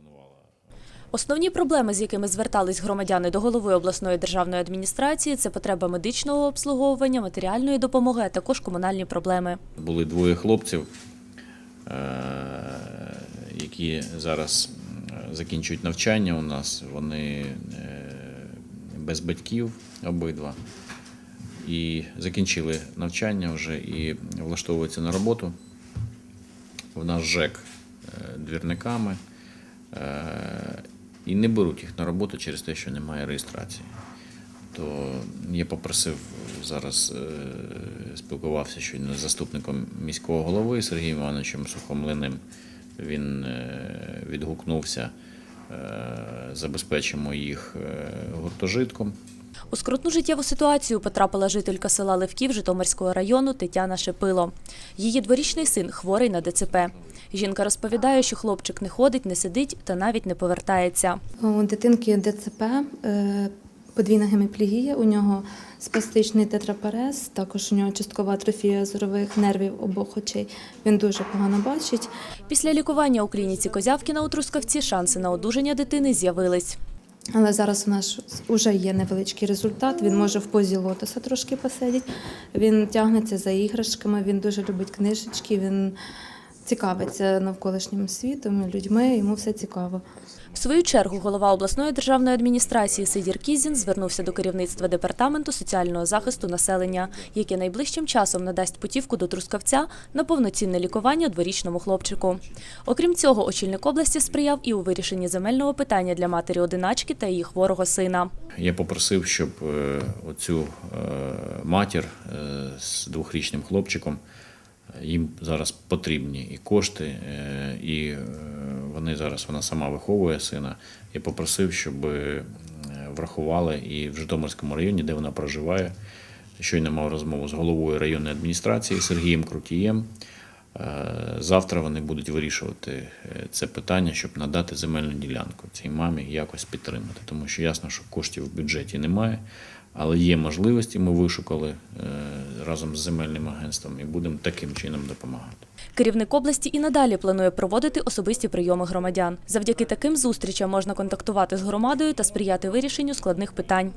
телефонувала. Основні проблеми, з якими звертались громадяни до голови обласної державної адміністрації, це потреба медичного обслуговування, матеріальної допомоги, а також комунальні проблеми. Були двоє хлопців, е, які зараз закінчують навчання у нас. Вони е, без батьків обидва. І закінчили навчання вже і влаштовуються на роботу. В нас ЖЕК е, двірниками. Е, І не беруть їх на роботу через те, що немає реєстрації. То я попросив зараз, е, спілкувався щойно з заступником міського голови Сергієм Івановичем Сухомлиним. Він е, відгукнувся, забезпечимо їх гуртожитком. У скрутну життєву ситуацію потрапила жителька села Левків Житомирського району Тетяна Шепило. Її дворічний син хворий на ДЦП. Жінка розповідає, що хлопчик не ходить, не сидить та навіть не повертається. У дитинки ДЦП, е, подвійна геміплігія, у нього спастичний тетрапарез, також у нього часткова атрофія зорових нервів обох очей. Він дуже погано бачить. Після лікування у клініці Козявкіна у Трускавці шанси на одужання дитини з'явились. Але зараз у нас вже є невеличкий результат. Він може в позі лотоса трошки посидіти. Він тягнеться за іграшками, він дуже любить книжечки, він цікавиться навколишнім світом, людьми, йому все цікаво. В свою чергу голова обласної державної адміністрації Сидір Кізін звернувся до керівництва департаменту соціального захисту населення, яке найближчим часом надасть путівку до Трускавця на повноцінне лікування дворічному хлопчику. Окрім цього, очільник області сприяв і у вирішенні земельного питання для матері одиначки та її хворого сина. Я попросив, щоб е, оцю е, матір е, з двохрічним хлопчиком їм зараз потрібні і кошти, е, і е, вони зараз вона сама виховує сина. Я попросив, щоб е, врахували і в Житомирському районі, де вона проживає. Щойно мав розмову з головою районної адміністрації Сергієм Крутієм. Завтра вони будуть вирішувати це питання, щоб надати земельну ділянку цій мамі якось підтримати. Тому що ясно, що коштів в бюджеті немає, але є можливості. Ми вишукали разом з земельним агентством і будемо таким чином допомагати. Керівник області і надалі планує проводити особисті прийоми громадян. Завдяки таким зустрічам можна контактувати з громадою та сприяти вирішенню складних питань.